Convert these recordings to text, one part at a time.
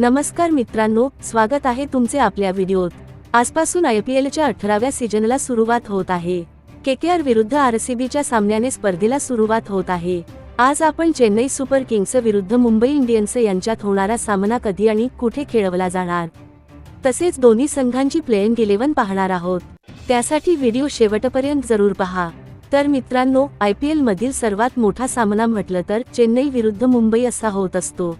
नमस्कार मित्रांनो स्वागत आहे तुमचे आपल्या व्हिडिओत. आजपासून आय पी एलच्या अठराव्या सीझनला सुरुवात होत आहे. के के आर विरुद्ध आर सी बीच्या सामन्याने स्पर्धेला सुरुवात होत आहे. आज आपण चेन्नई सुपर किंग्स विरुद्ध मुंबई इंडियन्स यांच्यात होणारा सामना कधी आणि कुठे खेळवला जाणार? तसेच दोन्ही संघांची प्लेइंग इलेव्हन पाहणार आहोत. त्यासाठी व्हिडिओ शेवटपर्यंत जरूर पहा. तर मित्रांनो आय पी एलमधील सर्वात मोठा सामना म्हटलं तर चेन्नई विरुद्ध मुंबई असा होत असतो.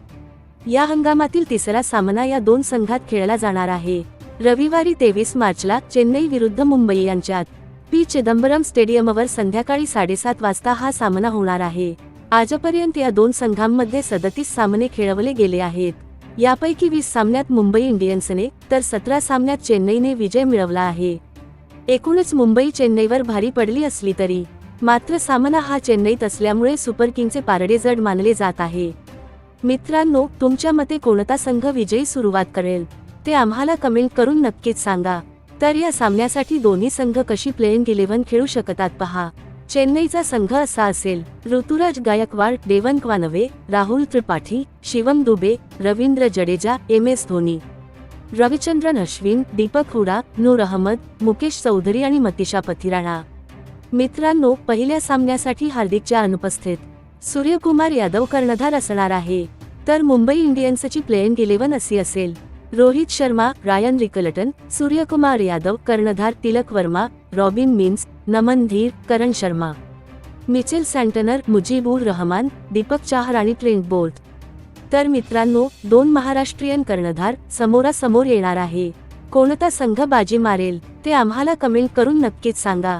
या हंगामातील तिसरा सामना या दोन संघात खेळला जाणार आहे. रविवारी तेवीस मार्चला चेन्नई विरुद्ध मुंबई यांच्यात. पी. चिदंबरम स्टेडियमवर संध्याकाळी साडेसात वाजता हा सामना होणार आहे. आजपर्यंत या दोन संघांमध्ये सदतीस सामने खेळवले गेले आहेत. यापैकी वीस सामन्यात मुंबई इंडियन्सने तर सतरा सामन्यात चेन्नईने विजय मिळवला आहे. एकूणच मुंबई चेन्नईवर भारी पडली असली तरी मात्र सामना हा चेन्नईत असल्यामुळे सुपर किंगचे पारडे जड मानले जात आहे. मित्रांनो तुमच्या मते कोणता संघ विजयी सुरुवात करेल? ते आम्हाला कमेंट करून नक्कीच सांगा. तर या सामन्यासाठी दोन्ही संघ कशी प्लेइंग इलेव्हन खेळू शकतात पहा. चेन्नईचा संघ असा असेल. Ruturaj Gaikwad Devon Conway Rahul Tripathi Shivam Dube Ravindra Jadeja M S Dhoni. Ravichandran Ashwin Deepak Hooda Noor Ahmad Mukesh Choudhary आणि मतिशा पथिराणा. मित्रांनो पहिल्या सामन्यासाठी हार्दिकच्या अनुपस्थित. सूर्यकुमार यादव कर्णधार असणार आहे. तर मुंबई इंडियन्सची प्लेइंग इलेव्हन अशी असेल. रोहित शर्मा रायन रिकलटन सूर्यकुमार यादव कर्णधार तिलक वर्मा रॉबिन मिन्स नमन धीर करण शर्मा. मिचेल सँटनर मुजीबुर रहमान दीपक चाहर आणि ट्रेंट बोल्ट तर मित्रांनो दोन महाराष्ट्रीयन कर्णधार समोरासमोर येणार आहे. कोणता संघ बाजी मारेल ते आम्हाला कमेंट करून नक्कीच सांगा.